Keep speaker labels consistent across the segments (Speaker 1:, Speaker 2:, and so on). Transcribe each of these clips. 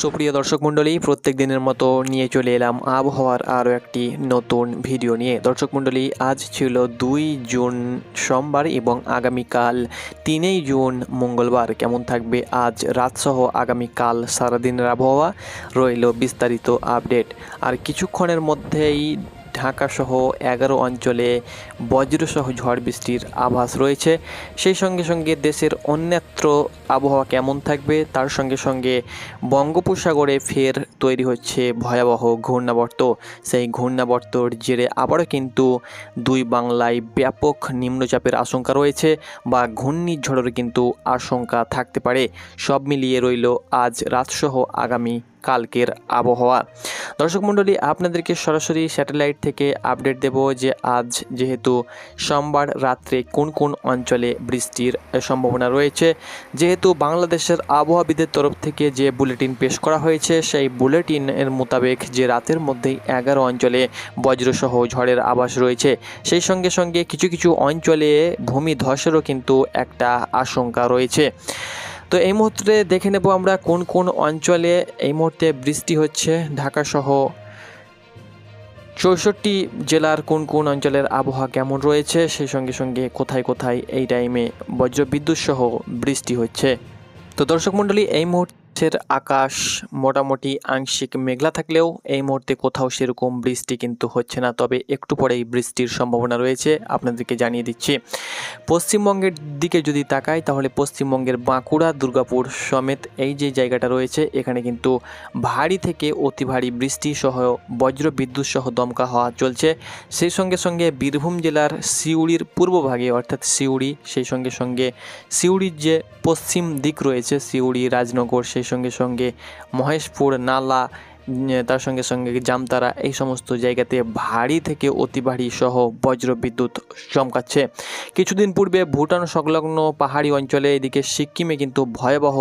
Speaker 1: সুপ্রিয় দর্শক মণ্ডলী, প্রত্যেক দিনের মতো নিয়ে চলে এলাম আবহাওয়ার আরও একটি নতুন ভিডিও নিয়ে। দর্শক মণ্ডলী, আজ ছিল দুই জুন সোমবার এবং আগামীকাল তিনেই জুন মঙ্গলবার। কেমন থাকবে আজ রাতসহ আগামীকাল সারাদিনের আবহাওয়া? রইল বিস্তারিত আপডেট। আর কিছুক্ষণের মধ্যেই ঢাকাসহ এগারো অঞ্চলে বজ্রসহ ঝড় বৃষ্টির আভাস রয়েছে। সেই সঙ্গে সঙ্গে দেশের অন্যত্র আবহাওয়া কেমন থাকবে, তার সঙ্গে সঙ্গে বঙ্গোপসাগরে ফের তৈরি হচ্ছে ভয়াবহ ঘূর্ণাবর্ত। সেই ঘূর্ণাবর্তর জেরে আবারও কিন্তু দুই বাংলায় ব্যাপক নিম্নচাপের আশঙ্কা রয়েছে বা ঘূর্ণিঝড়ের কিন্তু আশঙ্কা থাকতে পারে। সব মিলিয়ে রইল আজ রাতসহ আগামী কালকের আবহাওয়া। দর্শক মণ্ডলী, আপনাদেরকে সরাসরি স্যাটেলাইট থেকে আপডেট দেব যে আজ যেহেতু সোমবার রাত্রে কোন কোন অঞ্চলে বৃষ্টির সম্ভাবনা রয়েছে, যেহেতু বাংলাদেশের আবহাওয়াবিদের তরফ থেকে যে বুলেটিন পেশ করা হয়েছে, সেই বুলেটিনের মোতাবেক যে রাতের মধ্যেই এগারো অঞ্চলে বজ্রসহ ঝড়ের আভাস রয়েছে, সেই সঙ্গে সঙ্গে কিছু কিছু অঞ্চলে ভূমি ধসেরও কিন্তু একটা আশঙ্কা রয়েছে। তো এই মুহূর্তে দেখে নেব আমরা কোন কোন অঞ্চলে এই মুহূর্তে বৃষ্টি হচ্ছে ঢাকাসহ চৌষট্টি জেলার কোন কোন অঞ্চলের আবহাওয়া কেমন রয়েছে, সেই সঙ্গে সঙ্গে কোথায় কোথায় এই টাইমে বজ্রবিদ্যুৎ সহ বৃষ্টি হচ্ছে। তো দর্শক মণ্ডলী, এই মুহূর্তের আকাশ মোটামুটি আংশিক মেঘলা থাকলেও এই মুহূর্তে কোথাও সেরকম বৃষ্টি কিন্তু হচ্ছে না। তবে একটু পরেই বৃষ্টির সম্ভাবনা রয়েছে, আপনাদেরকে জানিয়ে দিচ্ছি। পশ্চিমবঙ্গের দিকে যদি তাকাই, তাহলে পশ্চিমবঙ্গের বাঁকুড়া, দুর্গাপুর সমেত এই যে জায়গাটা রয়েছে, এখানে কিন্তু ভারী থেকে অতি ভারী বৃষ্টি সহ বজ্র বিদ্যুৎ সহ দমকা হওয়া চলছে। সেই সঙ্গে সঙ্গে বীরভূম জেলার সিউড়ির পূর্বভাগে অর্থাৎ সিউড়ি, সেই সঙ্গে সঙ্গে সিউড়ির যে পশ্চিম দিক রয়েছে, সিউড়ি, রাজনগর, সেই সঙ্গে সঙ্গে মহেশপুর, নালা তার সঙ্গে সঙ্গে জামতারা এই সমস্ত জায়গাতে ভারী থেকে অতি ভারী সহ বজ্র বিদ্যুৎ চমকাচ্ছে। কিছুদিন পূর্বে ভুটান সংলগ্ন পাহাড়ি অঞ্চলে এদিকে সিকিমে কিন্তু ভয়াবহ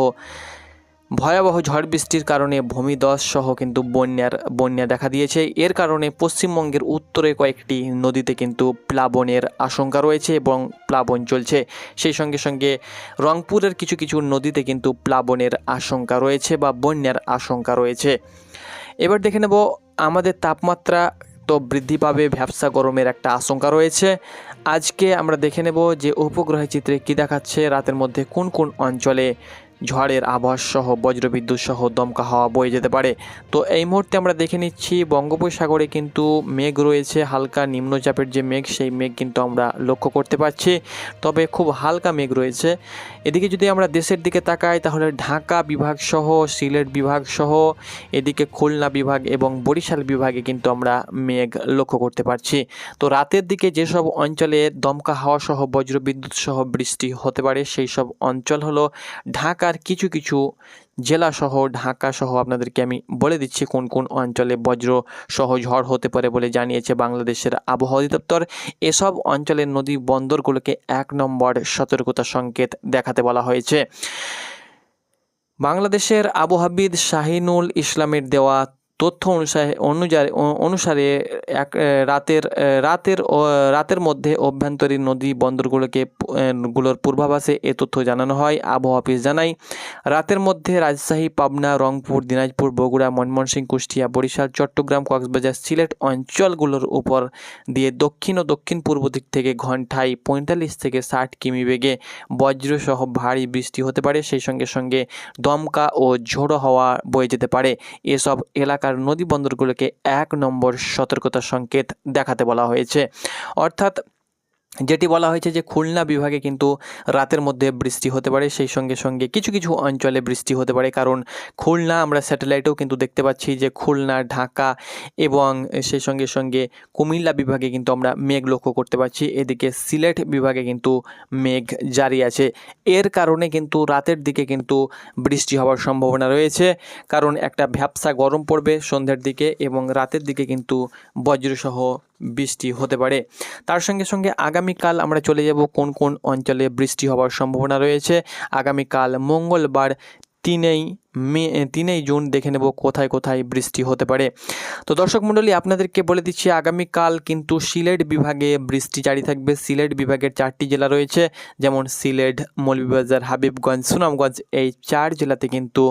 Speaker 1: ভয়াবহ ঝড় বৃষ্টির কারণে ভূমিধস সহ কিন্তু বন্যার, বন্যা দেখা দিয়েছে। এর কারণে পশ্চিমবঙ্গের উত্তরে কয়েকটি নদীতে কিন্তু প্লাবনের আশঙ্কা রয়েছে এবং প্লাবন চলছে। সেই সঙ্গে সঙ্গে রংপুরের কিছু কিছু নদীতে কিন্তু প্লাবনের আশঙ্কা রয়েছে বা বন্যার আশঙ্কা রয়েছে। এবার দেখে নেব আমাদের তাপমাত্রা তো বৃদ্ধি পাবে, ভ্যাবসা গরমের একটা আশঙ্কা রয়েছে। আজকে আমরা দেখে নেব যে উপগ্রহের চিত্রে কী দেখাচ্ছে, রাতের মধ্যে কোন কোন অঞ্চলে ঝড়ের আভাস সহ, বজ্রবিদ্যুৎ সহ দমকা হাওয়া বয়ে যেতে পারে। তো এই মুহূর্তে আমরা দেখে নিচ্ছি, বঙ্গোপসাগরে কিন্তু মেঘ রয়েছে, হালকা নিম্নচাপের যে মেঘ, সেই মেঘ কিন্তু আমরা লক্ষ্য করতে পারছি। তবে খুব হালকা মেঘ রয়েছে। এদিকে যদি আমরা দেশের দিকে তাকাই, তাহলে ঢাকা বিভাগ সহ, সিলেট বিভাগ সহ, এদিকে খুলনা বিভাগ এবং বরিশাল বিভাগে কিন্তু আমরা মেঘ লক্ষ্য করতে পারছি। তো রাতের দিকে যেসব অঞ্চলে দমকা হাওয়া সহ, বজ্রবিদ্যুৎ সহ বৃষ্টি হতে পারে সেই সব অঞ্চল হলো ঢাকার কিছু কিছু জেলা সহ ঢাকা সহ আপনাদেরকে আমি বলে দিচ্ছি কোন কোন অঞ্চলে বজ্র সহ ঝড় হতে পারে বলে জানিয়েছে বাংলাদেশের আবহাওয়া অধিদপ্তর। এসব অঞ্চলের নদী বন্দরগুলোকে এক নম্বর সতর্কতা সংকেত দেখাতে বলা হয়েছে। বাংলাদেশের আবহাবিদ শাহিনুল ইসলামের দেওয়া তথ্য অনুসারে অনুযায়ী অনুসারে এক রাতের রাতের রাতের মধ্যে অভ্যন্তরীণ নদী বন্দরগুলোকে গুলোর পূর্বাভাসে এ তথ্য জানানো হয়। আবহাওয়া অফিস জানাই রাতের মধ্যে রাজশাহী, পাবনা, রংপুর, দিনাজপুর, বগুড়া, ময়মনসিংহ, কুষ্টিয়া, বরিশাল, চট্টগ্রাম, কক্সবাজার, সিলেট অঞ্চলগুলোর উপর দিয়ে দক্ষিণ ও দক্ষিণ পূর্ব দিক থেকে ঘন্টায় পঁয়তাল্লিশ থেকে ষাট কিমি বেগে বজ্রসহ ভারী বৃষ্টি হতে পারে। সেই সঙ্গে সঙ্গে দমকা ও ঝোড়ো হাওয়া বয়ে যেতে পারে। এসব এলাকার নদী বন্দরগুলোকে এক নম্বর সতর্কতা সংকেত দেখাতে বলা হয়েছে। অর্থাৎ যেটি বলা হয়েছে যে খুলনা বিভাগে কিন্তু রাতের মধ্যে বৃষ্টি হতে পারে, সেই সঙ্গে সঙ্গে কিছু কিছু অঞ্চলে বৃষ্টি হতে পারে। কারণ খুলনা আমরা স্যাটেলাইটেও কিন্তু দেখতে পাচ্ছি যে খুলনা, ঢাকা এবং সেই সঙ্গে সঙ্গে কুমিল্লা বিভাগে কিন্তু আমরা মেঘ লক্ষ্য করতে পারছি এদিকে সিলেট বিভাগে কিন্তু মেঘ জারি আছে। এর কারণে কিন্তু রাতের দিকে কিন্তু বৃষ্টি হওয়ার সম্ভাবনা রয়েছে। কারণ একটা ভ্যাপসা গরম পড়বে সন্ধ্যের দিকে এবং রাতের দিকে কিন্তু বজ্রসহ বৃষ্টি হতে পারে। তার সঙ্গে সঙ্গে আগামীকাল আমরা চলে যাব কোন কোন অঞ্চলে বৃষ্টি হওয়ার সম্ভাবনা রয়েছে। আগামীকাল মঙ্গলবার তিনই মে তিনেই জুন দেখে নেব কোথায় কোথায় বৃষ্টি হতে পারে। তো দর্শক মণ্ডলী, আপনাদেরকে বলে দিচ্ছি, আগামীকাল কিন্তু সিলেট বিভাগে বৃষ্টি জারি থাকবে। সিলেট বিভাগের চারটি জেলা রয়েছে, যেমন সিলেট, মৌলভীবাজার, হাবিবগঞ্জ, সুনামগঞ্জ, এই চার জেলাতে কিন্তু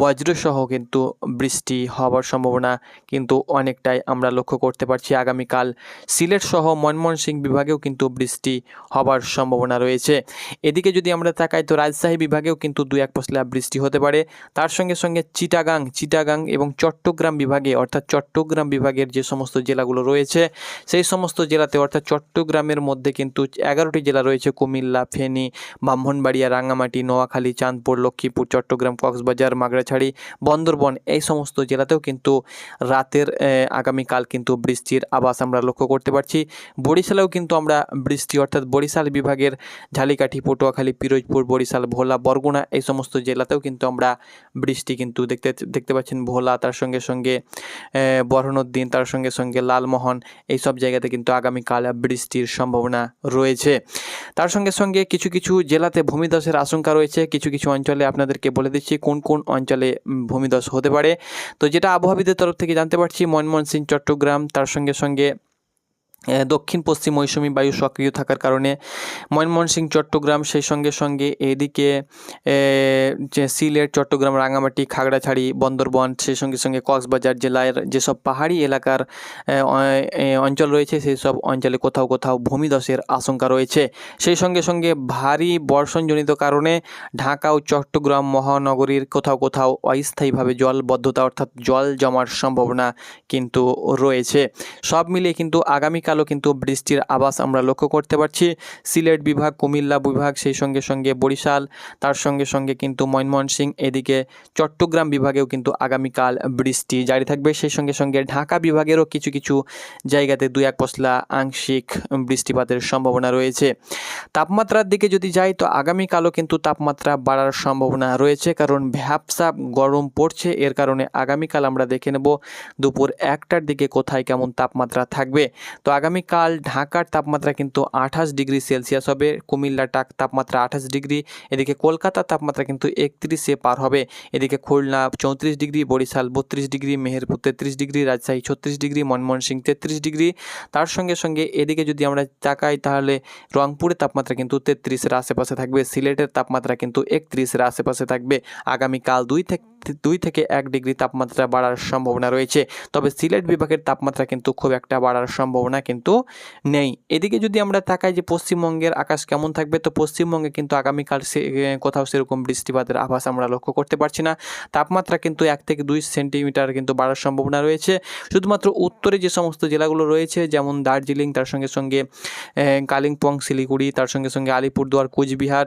Speaker 1: বজ্রসহ কিন্তু বৃষ্টি হওয়ার সম্ভাবনা কিন্তু অনেকটাই আমরা লক্ষ্য করতে পারছি। আগামীকাল সিলেট সহ ময়মনসিংহ বিভাগেও কিন্তু বৃষ্টি হবার সম্ভাবনা রয়েছে। এদিকে যদি আমরা তাকাই, তো রাজশাহী বিভাগেও কিন্তু দুই এক পশলা বৃষ্টি হতে পারে। তার সঙ্গে সঙ্গে চিটাগাং চিটাগাং এবং চট্টগ্রাম বিভাগে, অর্থাৎ চট্টগ্রাম বিভাগের যে সমস্ত জেলাগুলো রয়েছে, সেই সমস্ত জেলাতে, অর্থাৎ চট্টগ্রামের মধ্যে কিন্তু এগারোটি জেলা রয়েছে, কুমিল্লা, ফেনী, ব্রাহ্মণবাড়িয়া রাঙামাটি নোয়াখালী, চাঁদপুর, লক্ষ্মীপুর, চট্টগ্রাম, কক্সবাজার মাগড়াছড়ি বন্দরবন, এই সমস্ত জেলাতেও কিন্তু রাতের আগামীকাল কিন্তু বৃষ্টির আবাস আমরা লক্ষ্য করতে পারছি। বরিশালেও কিন্তু আমরা বৃষ্টি, অর্থাৎ বরিশাল বিভাগের ঝালিকাঠি, পটুয়াখালী, পিরোজপুর, বরিশাল, ভোলা, বরগুনা, এই সমস্ত জেলাতেও কিন্তু আমরা বৃষ্টি কিন্তু দেখতে দেখতে পাচ্ছেন ভোলা, তার সঙ্গে সঙ্গে বরহনুদ্দিন, তার সঙ্গে সঙ্গে লালমোহন, এই সব জায়গাতে কিন্তু আগামীকাল বৃষ্টির সম্ভাবনা রয়েছে। তার সঙ্গে সঙ্গে কিছু কিছু জেলাতে ভূমিধসের আশঙ্কা রয়েছে। কিছু কিছু অঞ্চলে আপনাদেরকে বলে দিচ্ছি কোন কোন অঞ্চলে ভূমিধস হতে পারে। তো যেটা আবহাওয়াবিদের তরফ থেকে জানতে পারছি, ময়মনসিংহ, চট্টগ্রাম, তার সঙ্গে সঙ্গে দক্ষিণ, পশ্চিম মৌসুমী বায়ু সক্রিয় থাকার কারণে ময়মনসিংহ, চট্টগ্রাম, সেই সঙ্গে সঙ্গে এদিকে সিলেট, চট্টগ্রাম রাঙামাটি খাগড়াছড়ি, বন্দরবন, সেই সঙ্গে সঙ্গে কক্সবাজার জেলার যেসব পাহাড়ি এলাকার অঞ্চল রয়েছে, সেই সব অঞ্চলে কোথাও কোথাও ভূমিধসের আশঙ্কা রয়েছে। সেই সঙ্গে সঙ্গে ভারী বর্ষণজনিত কারণে ঢাকা ও চট্টগ্রাম মহানগরীর কোথাও কোথাও অস্থায়ীভাবে জলবদ্ধতা অর্থাৎ জল জমার সম্ভাবনা কিন্তু রয়েছে। সব মিলিয়ে কিন্তু আগামীকালও কিন্তু বৃষ্টির আবাস আমরা লক্ষ্য করতে পারছি। সিলেট বিভাগ, কুমিল্লা বিভাগ, সেই সঙ্গে সঙ্গে বরিশাল, তার সঙ্গে সঙ্গে কিন্তু ময়মনসিংহ, এদিকে চট্টগ্রাম বিভাগেও কিন্তু আগামীকাল বৃষ্টি জারি থাকবে। সেই সঙ্গে সঙ্গে ঢাকা বিভাগেরও কিছু কিছু জায়গাতে দুই এক পশলা আংশিক বৃষ্টিপাতের সম্ভাবনা রয়েছে। তাপমাত্রার দিকে যদি যাই, তো আগামীকালও কিন্তু তাপমাত্রা বাড়ার সম্ভাবনা রয়েছে, কারণ ভ্যাবসা গরম পড়ছে। এর কারণে আগামীকাল আমরা দেখে নেব দুপুর একটার দিকে কোথায় কেমন তাপমাত্রা থাকবে। তো আগামীকাল ঢাকার তাপমাত্রা কিন্তু আঠাশ ডিগ্রি সেলসিয়াস হবে, কুমিল্লার টাক তাপমাত্রা আঠাশ ডিগ্রি, এদিকে কলকাতার তাপমাত্রা কিন্তু একত্রিশে পার হবে। এদিকে খুলনা চৌত্রিশ ডিগ্রি, বরিশাল বত্রিশ ডিগ্রি, মেহেরপুর তেত্রিশ ডিগ্রি, রাজশাহী ছত্রিশ ডিগ্রি, ময়মনসিংহ তেত্রিশ ডিগ্রি। তার সঙ্গে সঙ্গে এদিকে যদি আমরা তাকাই তাহলে রংপুরের তাপমাত্রা কিন্তু তেত্রিশের আশেপাশে থাকবে, সিলেটের তাপমাত্রা কিন্তু একত্রিশের আশেপাশে থাকবে। আগামীকাল দুই থেকে দুই থেকে এক ডিগ্রি তাপমাত্রা বাড়ার সম্ভাবনা রয়েছে। তবে সিলেট বিভাগের তাপমাত্রা কিন্তু খুব একটা বাড়ার সম্ভাবনা কিন্তু নেই। এদিকে যদি আমরা তাকাই যে পশ্চিমবঙ্গের আকাশ কেমন থাকবে, তো পশ্চিমবঙ্গে কিন্তু আগামীকাল কোথাও সেরকম বৃষ্টিপাতের আভাস আমরা লক্ষ্য করতে পারছি না। তাপমাত্রা কিন্তু এক থেকে দুই সেন্টিমিটার কিন্তু বাড়ার সম্ভাবনা রয়েছে। শুধুমাত্র উত্তরে যে সমস্ত জেলাগুলো রয়েছে, যেমন দার্জিলিং, তার সঙ্গে সঙ্গে কালিম্পং, শিলিগুড়ি, তার সঙ্গে সঙ্গে আলিপুরদুয়ার, কোচবিহার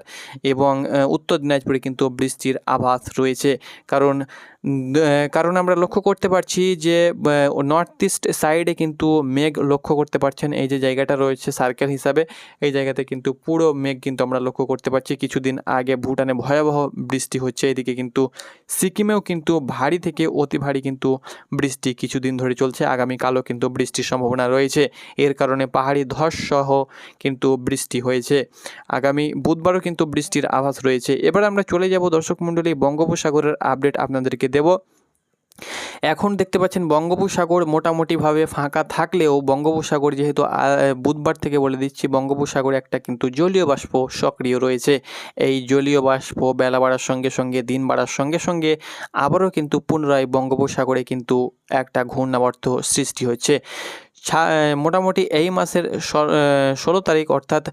Speaker 1: এবং উত্তর দিনাজপুরে কিন্তু বৃষ্টির আভাস রয়েছে। কারণ আহ, কারণ আমরা লক্ষ্য করতে পারছি যে নর্থ ইস্ট সাইডে কিন্তু মেঘ লক্ষ্য করতে পারছেন। এই যে জায়গাটা রয়েছে সার্কেল হিসাবে এই জায়গাতে কিন্তু পুরো মেঘ কিন্তু আমরা লক্ষ্য করতে পারছি। কিছুদিন আগে ভুটানে ভয়াবহ বৃষ্টি হচ্ছে। এদিকে কিন্তু সিকিমেও কিন্তু ভারী থেকে অতি ভারী কিন্তু বৃষ্টি কিছুদিন ধরে চলছে। আগামীকালও কিন্তু বৃষ্টির সম্ভাবনা রয়েছে। এর কারণে পাহাড়ি ধস সহ কিন্তু বৃষ্টি হয়েছে। আগামী বুধবারও কিন্তু বৃষ্টির আভাস রয়েছে। এবার আমরা চলে যাব দর্শক মণ্ডলী বঙ্গোপসাগরের আপডেট আপনাদেরকে দেব। এখন দেখতে পাচ্ছেন বঙ্গোপসাগর মোটামুটিভাবে ফাঁকা থাকলেও বঙ্গোপসাগর যেহেতু বুধবার থেকে বলে দিচ্ছি, বঙ্গোপসাগরে একটা কিন্তু জলীয় বাষ্প সক্রিয় রয়েছে। এই জলীয় বাষ্প বেলা বাড়ার সঙ্গে সঙ্গে, দিন বাড়ার সঙ্গে সঙ্গে আবারও কিন্তু পুনরায় বঙ্গোপসাগরে কিন্তু একটা ঘূর্ণাবর্ত সৃষ্টি হচ্ছে। মোটামুটি এই মাসের ষোলো তারিখ অর্থাৎ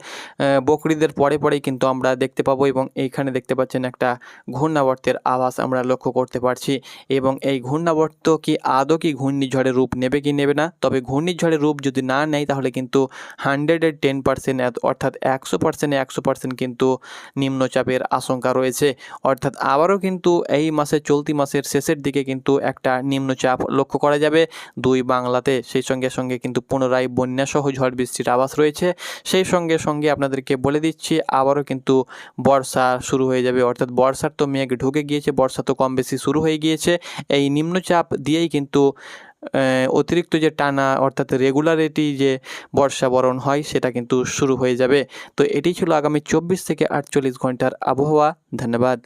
Speaker 1: বকরিদের পরে পরেই কিন্তু আমরা দেখতে পাবো এবং এইখানে দেখতে পাচ্ছেন একটা ঘূর্ণাবর্তের আভাস আমরা লক্ষ্য করতে পারছি এবং এই ঘূর্ণাবর্ত কি আদৌ কি ঘূর্ণিঝড়ের রূপ নেবে কি নেবে না? তবে ঘূর্ণিঝড়ের রূপ যদি না নেয় তাহলে কিন্তু হান্ড্রেডের টেন পার্সেন্ট অর্থাৎ একশো পার্সেন্টে একশো পার্সেন্ট কিন্তু নিম্নচাপের আশঙ্কা রয়েছে। অর্থাৎ আবারও কিন্তু এই মাসে চলতি মাসের শেষের দিকে কিন্তু একটা নিম্নচাপ লক্ষ্য করা যাবে। দুই বাংলাতে সেই সঙ্গে সঙ্গে কিন্তু পুনরায় বন্যাসহ ঝড় বৃষ্টির আভাস রয়েছে। সেই সঙ্গে সঙ্গে আপনাদেরকে বলে দিচ্ছি, আবারও কিন্তু বর্ষা শুরু হয়ে যাবে। অর্থাৎ বর্ষার তো মেঘ ঢুকে গিয়েছে, বর্ষা তো কম বেশি শুরু হয়ে গিয়েছে। এই নিম্নচাপ দিয়েই কিন্তু অতিরিক্ত যে টানা, অর্থাৎ রেগুলারিটি যে বর্ষা বরণ হয়, সেটা কিন্তু শুরু হয়ে যাবে। তো এটি ছিল আগামী চব্বিশ থেকে আটচল্লিশ ঘণ্টার আবহাওয়া। ধন্যবাদ।